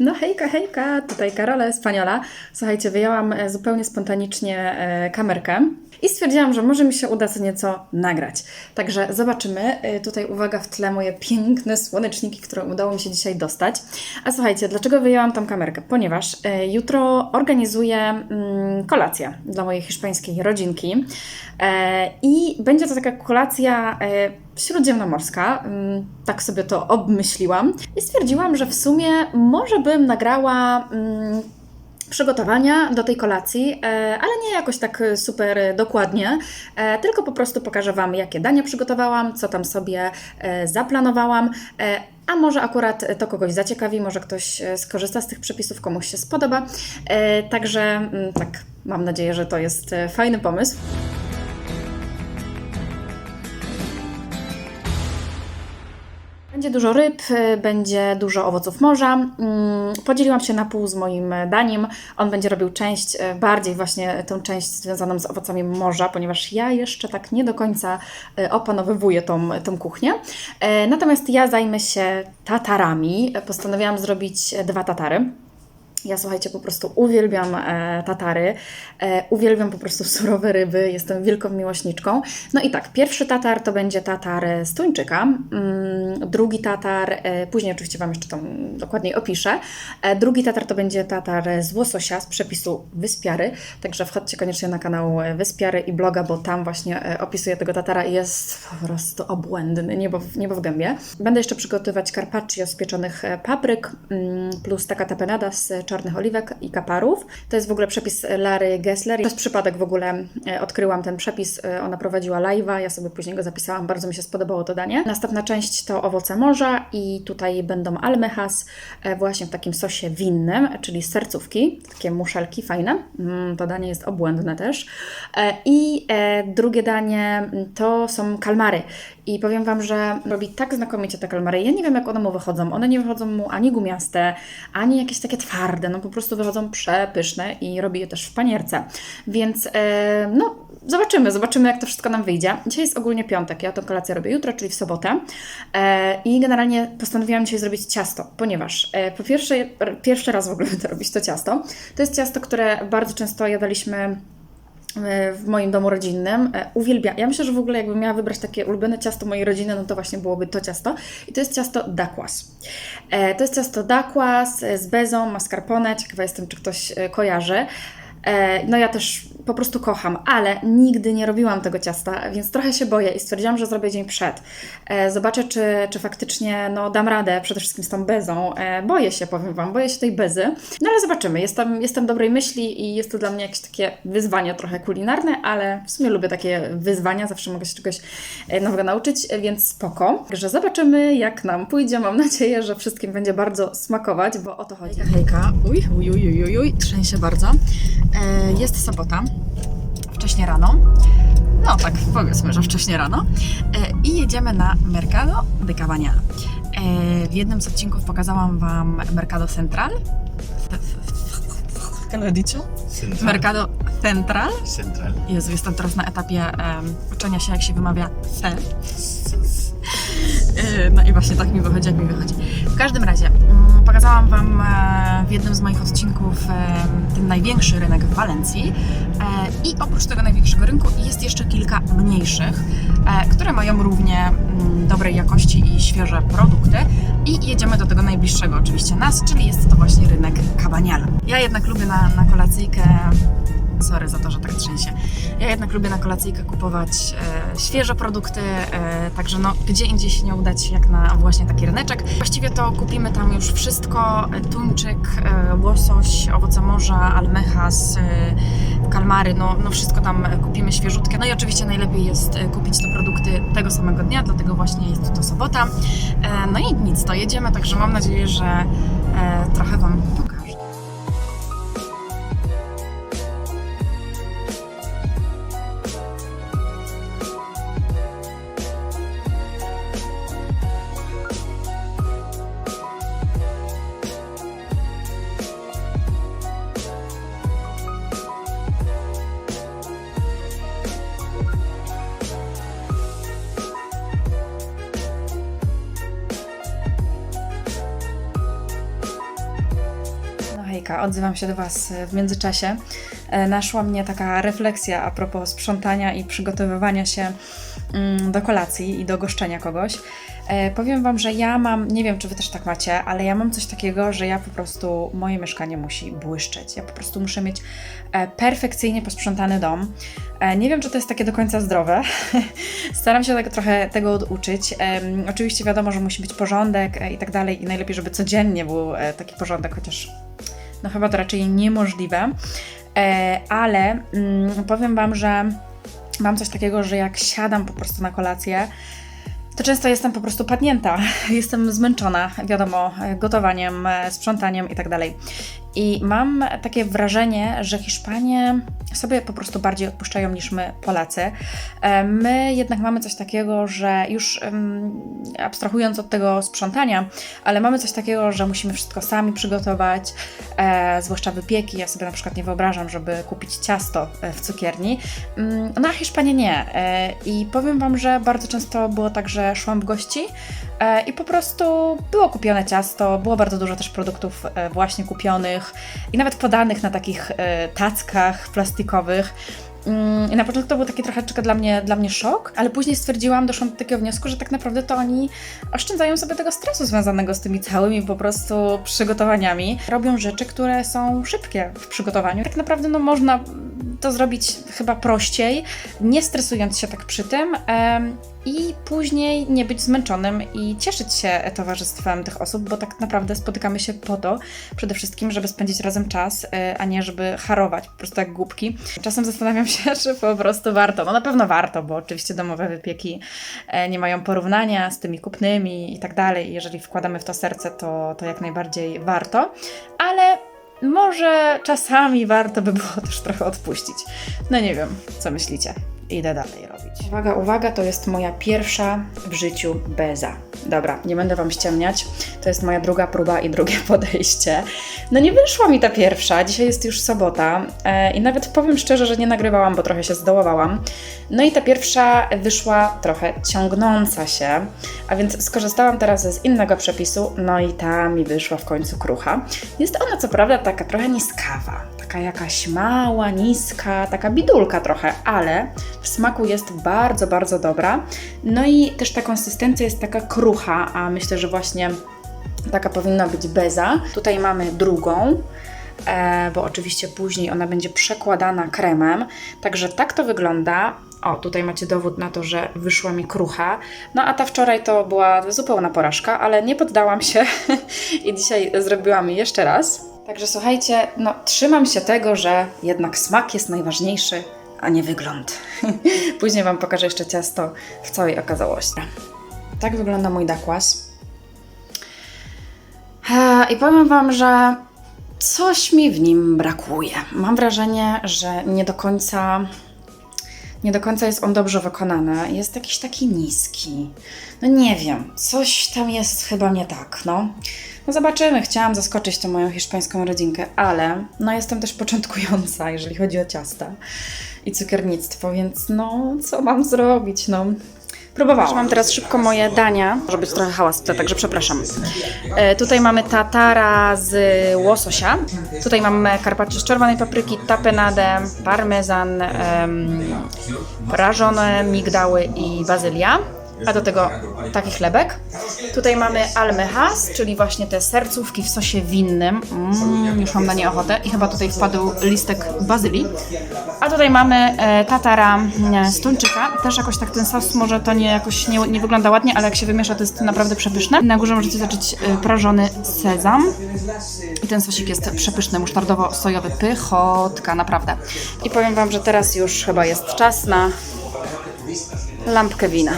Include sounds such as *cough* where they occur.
No hejka, hejka, tutaj Karola Spaniola. Słuchajcie, wyjęłam e, zupełnie spontanicznie e, kamerkę i stwierdziłam, że może mi się uda co nieco nagrać. Także zobaczymy. E, Tutaj uwaga w tle moje piękne słoneczniki, które udało mi się dzisiaj dostać. A słuchajcie, dlaczego wyjęłam tą kamerkę? Ponieważ jutro organizuję mm, kolację dla mojej hiszpańskiej rodzinki i będzie to taka kolacja śródziemnomorska. Mm, Tak sobie to obmyśliłam i stwierdziłam, że w sumie może bym nagrała mm, przygotowania do tej kolacji, e, ale nie jakoś tak super dokładnie, e, tylko po prostu pokażę Wam, jakie dania przygotowałam, co tam sobie e, zaplanowałam. A może akurat to kogoś zaciekawi, może ktoś skorzysta z tych przepisów, komuś się spodoba. Także mm, tak, mam nadzieję, że to jest fajny pomysł. Będzie dużo ryb, y, będzie dużo owoców morza. Mm, Podzieliłam się na pół z moim daniem. On będzie robił część, y, bardziej właśnie tą część związaną z owocami morza, ponieważ ja jeszcze tak nie do końca y, opanowywuję tą, tą kuchnię. E, Natomiast ja zajmę się tatarami. Postanowiłam zrobić e, dwa tatary. Ja słuchajcie, po prostu uwielbiam e, tatary, e, uwielbiam po prostu surowe ryby, jestem wielką miłośniczką. No i tak, pierwszy tatar to będzie tatar z tuńczyka, mm, drugi tatar, e, później oczywiście Wam jeszcze tam dokładniej opiszę, e, drugi tatar to będzie tatar z łososia z przepisu Wyspiary, także wchodźcie koniecznie na kanał e, Wyspiary i bloga, bo tam właśnie e, opisuję tego tatara i jest po prostu obłędny, niebo, niebo w gębie. Będę jeszcze przygotowywać carpaccio z pieczonych e, papryk, mm, plus taka tapenada z czarnych oliwek i kaparów. To jest w ogóle przepis Lary Gessler. Przez przypadek w ogóle e, odkryłam ten przepis. E, Ona prowadziła live'a, ja sobie później go zapisałam, bardzo mi się spodobało to danie. Następna część to owoce morza i tutaj będą almejas e, właśnie w takim sosie winnym, czyli sercówki, takie muszelki fajne. Mm, To danie jest obłędne też. I drugie danie mm, to są kalmary. I powiem Wam, że robi tak znakomicie te kalmary. Ja nie wiem, jak one mu wychodzą. One nie wychodzą mu ani gumiaste, ani jakieś takie twarde. No po prostu wychodzą przepyszne i robi je też w panierce. Więc e, no, zobaczymy, zobaczymy, jak to wszystko nam wyjdzie. Dzisiaj jest ogólnie piątek. Ja tę kolację robię jutro, czyli w sobotę. E, I generalnie postanowiłam dzisiaj zrobić ciasto, ponieważ e, po pierwsze, pierwszy raz w ogóle będę robić to ciasto. To jest ciasto, które bardzo często jadaliśmy w moim domu rodzinnym. E, Uwielbiam. Ja myślę, że w ogóle jakbym miała wybrać takie ulubione ciasto mojej rodziny, no to właśnie byłoby to ciasto. I to jest ciasto dakłas. E, To jest ciasto dakłas e, z bezą, mascarpone. Ciekawa jestem, czy ktoś e, kojarzy. E, No ja też po prostu kocham, ale nigdy nie robiłam tego ciasta, więc trochę się boję i stwierdziłam, że zrobię dzień przed. E, Zobaczę, czy, czy faktycznie no, dam radę przede wszystkim z tą bezą. E, Boję się, powiem Wam, boję się tej bezy. No ale zobaczymy. Jestem, jestem dobrej myśli i jest to dla mnie jakieś takie wyzwanie trochę kulinarne, ale w sumie lubię takie wyzwania, zawsze mogę się czegoś e, nowego nauczyć, więc spoko. Także zobaczymy, jak nam pójdzie. Mam nadzieję, że wszystkim będzie bardzo smakować, bo o to chodzi. Hejka, uj, uj, uj, uj, uj, uj. trzęsie bardzo. E, Jest sobota, wcześnie rano. No tak, powiedzmy, że wcześnie rano. E, I jedziemy na Mercado de Cabanial. E, W jednym z odcinków pokazałam Wam Mercado Central. ¿Qué lo he dicho? Central. Mercado Central. Central. Jezu, jestem teraz na etapie em, uczenia się, jak się wymawia C. Yy, No i właśnie tak mi wychodzi, jak mi wychodzi. W każdym razie, mm, pokazałam Wam e, w jednym z moich odcinków e, ten największy rynek w Walencji. E, I oprócz tego największego rynku jest jeszcze kilka mniejszych, które mają równie mm, dobrej jakości i świeże produkty. I jedziemy do tego najbliższego oczywiście nas, czyli jest to właśnie rynek Cabanial. Ja jednak lubię na, na kolacyjkę Sorry za to, że tak trzęsie. Ja jednak lubię na kolacyjkę kupować e, świeże produkty, e, także no, gdzie indziej się nie udać jak na właśnie taki ryneczek. Właściwie to kupimy tam już wszystko, e, tuńczyk, e, łosoś, owoce morza, almejas, e, kalmary, no, no wszystko tam kupimy świeżutkie. No i oczywiście najlepiej jest e, kupić te produkty tego samego dnia, dlatego właśnie jest to sobota. E, no i nic, to jedziemy, także mam nadzieję, że e, trochę Wam pokażę. Odzywam się do Was w międzyczasie. E, Naszła mnie taka refleksja a propos sprzątania i przygotowywania się mm, do kolacji i do goszczenia kogoś. E, Powiem Wam, że ja mam, nie wiem czy Wy też tak macie, ale ja mam coś takiego, że ja po prostu, moje mieszkanie musi błyszczeć. Ja po prostu muszę mieć e, perfekcyjnie posprzątany dom. E, Nie wiem, czy to jest takie do końca zdrowe. *laughs* Staram się tak trochę tego oduczyć. Oczywiście wiadomo, że musi być porządek e, i tak dalej i najlepiej, żeby codziennie był e, taki porządek, chociaż no chyba to raczej niemożliwe. E, Ale mm, powiem Wam, że mam coś takiego, że jak siadam po prostu na kolację, to często jestem po prostu padnięta. *laughs* Jestem zmęczona, wiadomo, gotowaniem, e, sprzątaniem i tak. I mam takie wrażenie, że Hiszpanie sobie po prostu bardziej odpuszczają niż my, Polacy. E, My jednak mamy coś takiego, że już abstrahując od tego sprzątania, ale mamy coś takiego, że musimy wszystko sami przygotować, e, zwłaszcza wypieki. Ja sobie na przykład nie wyobrażam, żeby kupić ciasto e, w cukierni. Mm, No a Hiszpanie nie. I powiem Wam, że bardzo często było tak, że szłam w gości i po prostu było kupione ciasto, było bardzo dużo też produktów właśnie kupionych i nawet podanych na takich e, tackach plastikowych. Mm, I na początku to był taki troszeczkę dla mnie, dla mnie szok, ale później stwierdziłam, doszłam do takiego wniosku, że tak naprawdę to oni oszczędzają sobie tego stresu związanego z tymi całymi po prostu przygotowaniami. Robią rzeczy, które są szybkie w przygotowaniu. Tak naprawdę no, można to zrobić chyba prościej, nie stresując się tak przy tym. em, i później nie być zmęczonym i cieszyć się towarzystwem tych osób, bo tak naprawdę spotykamy się po to przede wszystkim, żeby spędzić razem czas, e, a nie żeby harować po prostu jak głupki. Czasem zastanawiam się, *laughs* czy po prostu warto. No na pewno warto, bo oczywiście domowe wypieki e, nie mają porównania z tymi kupnymi i tak dalej. Jeżeli wkładamy w to serce, to, to jak najbardziej warto, ale może czasami warto by było *laughs* też trochę odpuścić. No nie wiem, co myślicie. Idę dalej Uwaga, uwaga, to jest moja pierwsza w życiu beza. Dobra, nie będę Wam ściemniać. To jest moja druga próba i drugie *laughs* podejście. No nie wyszła mi ta pierwsza. Dzisiaj jest już sobota e, i nawet powiem szczerze, że nie nagrywałam, bo trochę się zdołowałam. No i ta pierwsza wyszła trochę ciągnąca się, a więc skorzystałam teraz z innego przepisu, no i ta mi wyszła w końcu krucha. Jest ona co prawda taka trochę niskawa, taka jakaś mała, niska, taka bidulka trochę, ale w smaku jest bardzo, bardzo dobra. No i też ta konsystencja jest taka krucha, a myślę, że właśnie taka powinna być beza. Tutaj mamy drugą. E, bo oczywiście później ona będzie przekładana kremem. Także tak to wygląda. O, tutaj macie dowód na to, że wyszła mi krucha. No a ta wczoraj to była zupełna porażka, ale nie poddałam się *laughs* i dzisiaj zrobiłam jeszcze raz. Także słuchajcie, no trzymam się tego, że jednak smak jest najważniejszy, a nie wygląd. *laughs* Później Wam pokażę jeszcze ciasto w całej okazałości. Tak wygląda mój dakłas. I powiem Wam, że coś mi w nim brakuje. Mam wrażenie, że nie do końca. Nie do końca jest on dobrze wykonany. Jest jakiś taki niski. No nie wiem, coś tam jest chyba nie tak, no. No zobaczymy, chciałam zaskoczyć tę moją hiszpańską rodzinkę, ale no jestem też początkująca, jeżeli chodzi o ciasta i cukiernictwo, więc no co mam zrobić, no. Próbowałam. Mam teraz szybko moje dania. Może być trochę hałas także przepraszam. E, tutaj mamy tatara z łososia. Tutaj mamy carpaccio z czerwonej papryki, tapenadę, parmezan, em, prażone migdały i bazylia. A do tego taki chlebek. Tutaj mamy almejas, czyli właśnie te sercówki w sosie winnym. Mm, już mam na nie ochotę. I chyba tutaj wpadł listek bazylii. A tutaj mamy e, tatara e, z tuńczyka. Też jakoś tak ten sos może to nie jakoś nie, nie wygląda ładnie, ale jak się wymiesza, to jest naprawdę przepyszne. Na górze możecie zobaczyć e, prażony sezam. I ten sosik jest przepyszny, musztardowo-sojowy. Pychotka, naprawdę. I powiem Wam, że teraz już chyba jest czas na lampkę wina.